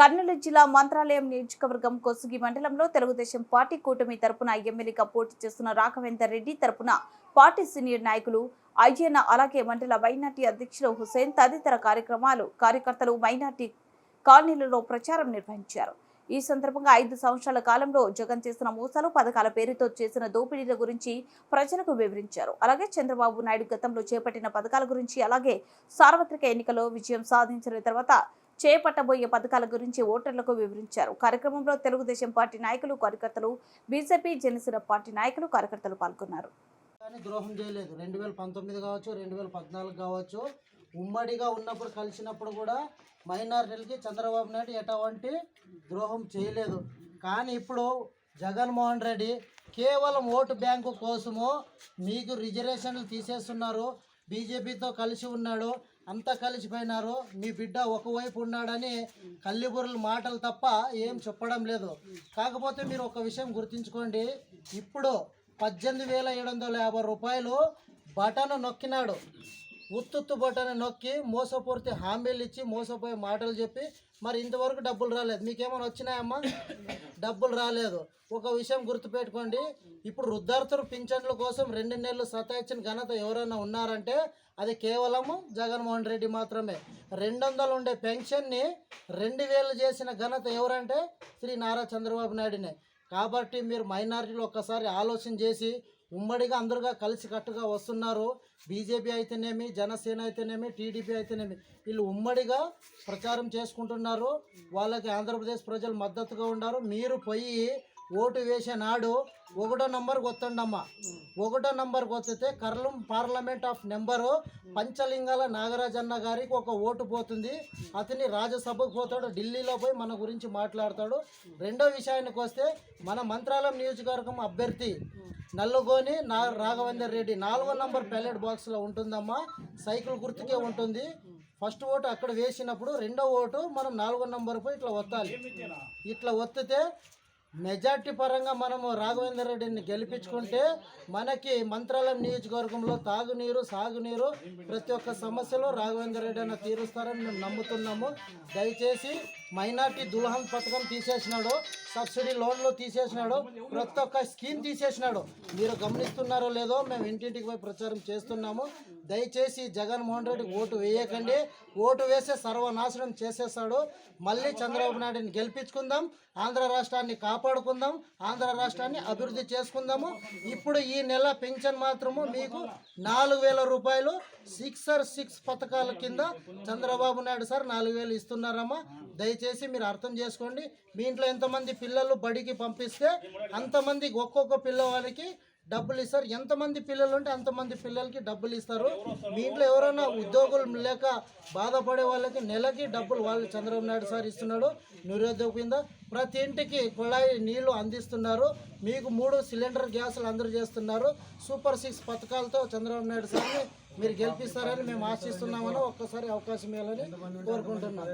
కర్నూలు జిల్లా మంత్రాలయం నియోజకవర్గం కొసుగి మండలంలో తెలుగుదేశం పార్టీ కూటమి తరపున ఎమ్మెల్యేగా పోటీ చేస్తున్న రాఘవేందర్ రెడ్డి తరపున పార్టీ సీనియర్ నాయకులు అయ్యన్న అలాగే మండల మైనార్టీ అధ్యక్షులు హుసేన్ తదితర కార్యక్రమాలు కార్యకర్తలు మైనార్టీ కాలనీలలో ప్రచారం నిర్వహించారు. ఈ సందర్భంగా ఐదు సంవత్సరాల కాలంలో జగన్ చేసిన మోసాలు పథకాల పేరుతో చేసిన దోపిడీల గురించి ప్రజలకు వివరించారు. అలాగే చంద్రబాబు నాయుడు గతంలో చేపట్టిన పథకాల గురించి అలాగే సార్వత్రిక ఎన్నికల్లో విజయం సాధించిన తర్వాత చేపట్టబోయే పథకాల గురించి ఓటర్లకు వివరించారు. కార్యక్రమంలో తెలుగుదేశం పార్టీ నాయకులు కార్యకర్తలు బీజేపీ జనసేన పార్టీ నాయకులు కార్యకర్తలు పాల్గొన్నారు. కానీ ద్రోహం చేయలేదు. రెండు వేల పంతొమ్మిది కావచ్చు రెండు వేల పద్నాలుగు కావచ్చు ఉమ్మడిగా ఉన్నప్పుడు కలిసినప్పుడు కూడా మైనారిటీలకి చంద్రబాబు నాయుడు ఎటువంటి ద్రోహం చేయలేదు. కానీ ఇప్పుడు జగన్మోహన్ రెడ్డి కేవలం ఓటు బ్యాంకు కోసము మీకు రిజర్వేషన్లు తీసేస్తున్నారు. బీజేపీతో కలిసి ఉన్నాడు అంతా కలిసిపోయినారు మీ బిడ్డ ఒకవైపు ఉన్నాడని కల్లిబుర్రల మాటలు తప్ప ఏం చెప్పడం లేదు. కాకపోతే మీరు ఒక విషయం గుర్తుంచుకోండి. ఇప్పుడు పద్దెనిమిది వేల ఏడు వందల యాభై రూపాయలు బటన్ నొక్కినాడు. ఉత్తుత్తు బటన్ నొక్కి మోసపూర్తి హామీలు ఇచ్చి మోసపోయే మాటలు చెప్పి మరి ఇంతవరకు డబ్బులు రాలేదు. మీకేమైనా వచ్చినాయమ్మా? డబ్బులు రాలేదు. ఒక విషయం గుర్తుపెట్టుకోండి. ఇప్పుడు వృద్ధార్థులు పింఛన్ల కోసం రెండు నెలలు సతాయించిన ఘనత ఎవరైనా ఉన్నారంటే అది కేవలము జగన్మోహన్ రెడ్డి మాత్రమే. రెండు వందలు ఉండే పెన్షన్ని రెండు వేలు చేసిన ఘనత ఎవరంటే శ్రీ నారా చంద్రబాబు నాయుడునే. కాబట్టి మీరు మైనారిటీలు ఒక్కసారి ఆలోచన చేసి ఉమ్మడిగా అందరుగా కలిసి కట్టుగా వస్తున్నారు. బీజేపీ అయితేనేమి జనసేన అయితేనేమి టీడీపీ అయితేనేమి వీళ్ళు ఉమ్మడిగా ప్రచారం చేసుకుంటున్నారు. వాళ్ళకి ఆంధ్రప్రదేశ్ ప్రజలు మద్దతుగా ఉన్నారు మీరు పోయి ఓటు వేసే నాడు ఒకటో నంబర్కి వస్తుండమ్మా ఒకటో నంబర్కి వస్తే కర్లం parliament of number Panchalingala Nagarajanna గారికి ఒక ఓటు పోతుంది. అతని రాజ్యసభకు పోతాడు. ఢిల్లీలో పోయి మన గురించి మాట్లాడతాడు. రెండో విషయానికి వస్తే మన మంత్రాలయం నియోజకవర్గం అభ్యర్థి నల్లుగోని నా రాఘవేందర్ రెడ్డి నాలుగో నంబర్ బ్యాలెట్ బాక్స్లో ఉంటుందమ్మా. సైకిల్ గుర్తుకే ఉంటుంది. ఫస్ట్ ఓటు అక్కడ వేసినప్పుడు రెండో ఓటు మనం నాలుగో నంబర్పై ఇట్లా వత్తాలి ఇట్లా వత్తితే మెజార్టీ పరంగా మనము రాఘవేంద్ర రెడ్డిని గెలిపించుకుంటే మనకి మంత్రాలయం నియోజకవర్గంలో తాగునీరు సాగునీరు ప్రతి ఒక్క సమస్యలు రాఘవేంద్ర రెడ్డి అన్న తీరుస్తారని మేము నమ్ముతున్నాము. దయచేసి మైనార్టీ దుల్హన్ పథకం తీసేసినాడు సబ్సిడీ లోన్లు తీసేసినాడు ప్రతి ఒక్క స్కీమ్ తీసేసినాడు. మీరు గమనిస్తున్నారో లేదో మేము ఇంటింటికి పోయి ప్రచారం చేస్తున్నాము. దయచేసి జగన్మోహన్ రెడ్డి ఓటు వేయకండి. ఓటు వేస్తే సర్వనాశనం చేసేస్తాడు. మళ్ళీ చంద్రబాబు నాయుడిని గెలిపించుకుందాం ఆంధ్ర రాష్ట్రాన్ని కాపాడుకుందాం ఆంధ్ర రాష్ట్రాన్ని అభివృద్ధి చేసుకుందాము. ఇప్పుడు ఈ నెల పెన్షన్ మాత్రము మీకు నాలుగు వేల రూపాయలు సిక్సర్ సిక్స్ పథకాల కింద చంద్రబాబు నాయుడు సార్ నాలుగు వేలు ఇస్తున్నారమ్మా. దయచేసి మీరు అర్థం చేసుకోండి. మీ ఇంట్లో ఎంతమంది పిల్లలు బడికి పంపిస్తే అంతమందికి ఒక్కొక్క పిల్లవాడికి డబ్బులు ఇస్తారు. ఎంతమంది పిల్లలు ఉంటే అంతమంది పిల్లలకి డబ్బులు ఇస్తారు. మీ ఇంట్లో ఎవరైనా ఉద్యోగులు లేక బాధపడే వాళ్ళకి నెలకి డబ్బులు వాళ్ళు చంద్రబాబు నాయుడు సార్ ఇస్తున్నాడు. నిరుద్యోగ కింద ప్రతి ఇంటికి కుళాయి నీళ్ళు అందిస్తున్నారు. మీకు మూడు సిలిండర్ గ్యాసులు అందరూ చేస్తున్నారు. సూపర్ సిక్స్ పథకాలతో చంద్రబాబు నాయుడు సార్ని మీరు గెలిపిస్తారని మేము ఆశిస్తున్నామని ఒక్కసారి అవకాశం ఇవ్వాలని కోరుకుంటున్నాం.